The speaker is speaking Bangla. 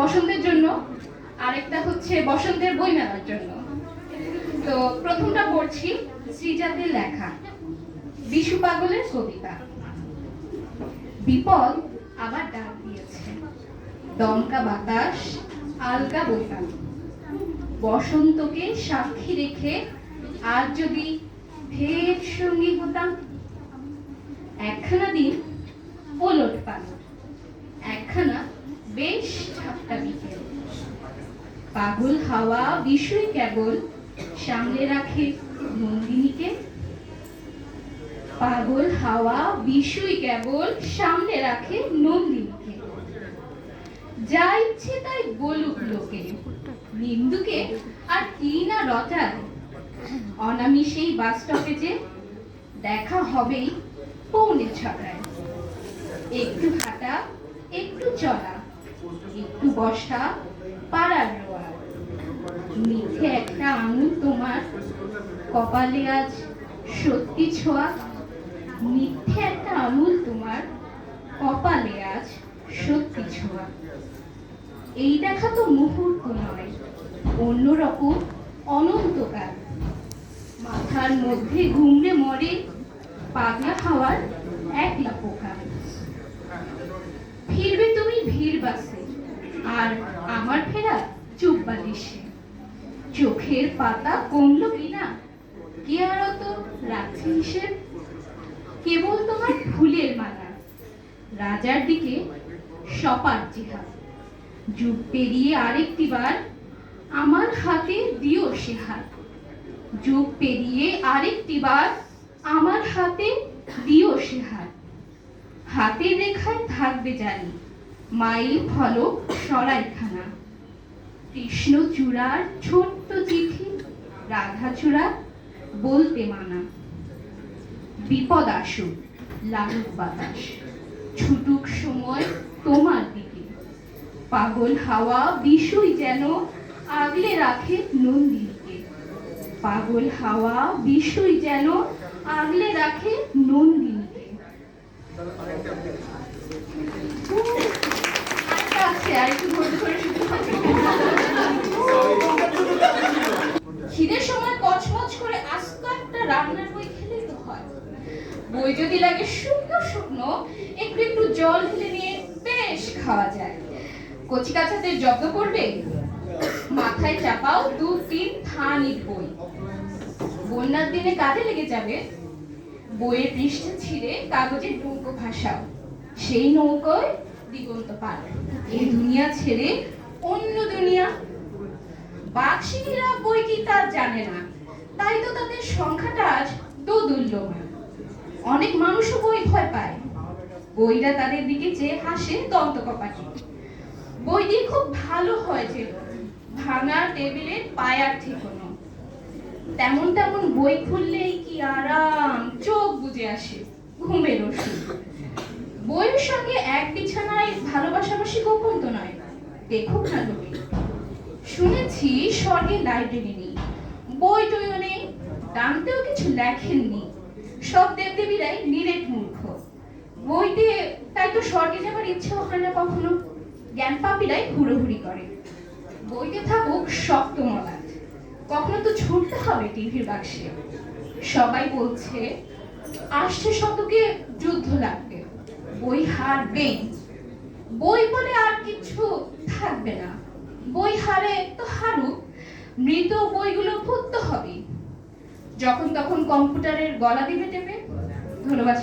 বসন্তের জন্য, আরেকটা হচ্ছে বসন্তের বইমেলার জন্য। তো প্রথমটা পড়ছি শ্রীজাতের লেখা, বিশু পাগলের কবিতা। বিপদ আবার ডাক দিয়েছে, দমকা বাতাস, আলগা বইতাম বসন্তকে সাক্ষী রেখে আর যদি ফের সঙ্গী হতাম? একখানা দিন পাগল হাওয়া বিষয় কেবল সামলে রাখে নন্দিনীকে। পাগল হাওয়া বিষয় কেবল সামনে রাখে নন্দিনীকে। যা ইচ্ছে তাই বলুক লোকে, নিন্দুকে আর কি না রটায়। অনামি সেই বাস স্টপেজে দেখা হবেই পৌনে ছটায়। একটু হাঁটা, একটু চলা, একটু বসা, পাড়ার রোয়া মিঠে একটা আঙুল তোমার কপালে আজ সত্যি ছোঁয়া। মিথ্যে একটা আমুল তোমার কপালে আজ সত্যি ছোঁয়া। এই দেখা তো মুহূর্ত নয়, অন্যরকম অনন্তকাল। মাথার মধ্যে ঘুমড়ে মরে পাগলা খাওয়ার একলা পোকা। ফিরবে তুমি ভিড় বাসে, আর আমার ফেরা চুপ বালিশে। চোখের পাতা কমলো কিনা? কি আর অত রাখছে কেবল তোমার ফুলের মালা। রাজার দিকে সপার জিহাদ যুগ পেরিয়ে আরেকটি বার আমার হাতে দিও সে হাত যুগ পেরিয়ে আরেকটি বার আমার হাতে দিও সে হাত হাতের রেখায় থাকবে জানি মাইল ফলক সরাইখানা। কৃষ্ণ চূড়ার ছোট্ট চিঠি রাধা চূড়া বলতে মানা। বিপদ আসুক লালুক বাতাস ছুটুক সময় তোমার দিকে। পাগল হাওয়া বিষয় যেন আগলে রাখে নন্দিনীকে। পাগল হাওয়া বিষয় যেন আগলে রাখে নন্দিনীকে আরেকটা আছে, আরেকটু ধৈর্য ধরে শুনতে হবে। খিদের সময় কচমচ করে আস্ত একটা রান্নার বই খেলেই তো হয় বই যদি লাগে শুকনো শুকনো, একটু একটু জল ঢেলে নিয়ে বেশ খাওয়া যায়। কচি কাচাদের জব্দ করবে? মাথায় চাপাও দু তিন থানির বই। বন্যার দিনে কাজে লেগে যাবে? বইয়ের পৃষ্ঠা ছিঁড়ে কাগজের নৌকো ভাসাও। সেই নৌকোয় দিগন্ত পার এই দুনিয়া ছেড়ে অন্য দুনিয়া? বাঘসিনীরা বই কি তা জানে না? তাই তো তাদের সংখ্যাটা আজ দোদুল্যমান। অনেক মানুষও বই ভয় পায়। বইরা তাদের দিকে চেয়ে হাসে দন্ত কপাটি। বই দিয়ে খুব ভালো হয় যে ভাঙা টেবিলে পায়ার ঠিকানো। তেমন তেমন বই খুললেই কি আরাম, চোখ বুজে আসে ঘুমের ওষুধ বইয়ের সঙ্গে এক বিছানায় ভালোবাসাবাসি গোপন তো নয়, দেখুক না লোকে শুনেছি স্বর্গে লাইব্রেরি নেই, বই টইও নেই, টানতেও কিছু লেখেননি। সব দেবদেবীরাই নিরেট মূর্খ। বইতে তাই তো স্বর্গে যাবার ইচ্ছেও হয় না কখনো। জ্ঞান পাপীরাই হুড়োহুড়ি করে। বইতে থাকুক শক্ত মলাট। কখনো তো ছুটতে হবে টিভির বাক্সে। সবাই বলছে, আসছে শতকে যুদ্ধ লাগবে। বই হারবেই। বই বলে আর কিছু থাকবে না। বই হারে তো হারুক। মৃত বইগুলো ভুক্ত হবে যখন তখন কম্পিউটারের গলা দিবে টেপে? ধন্যবাদ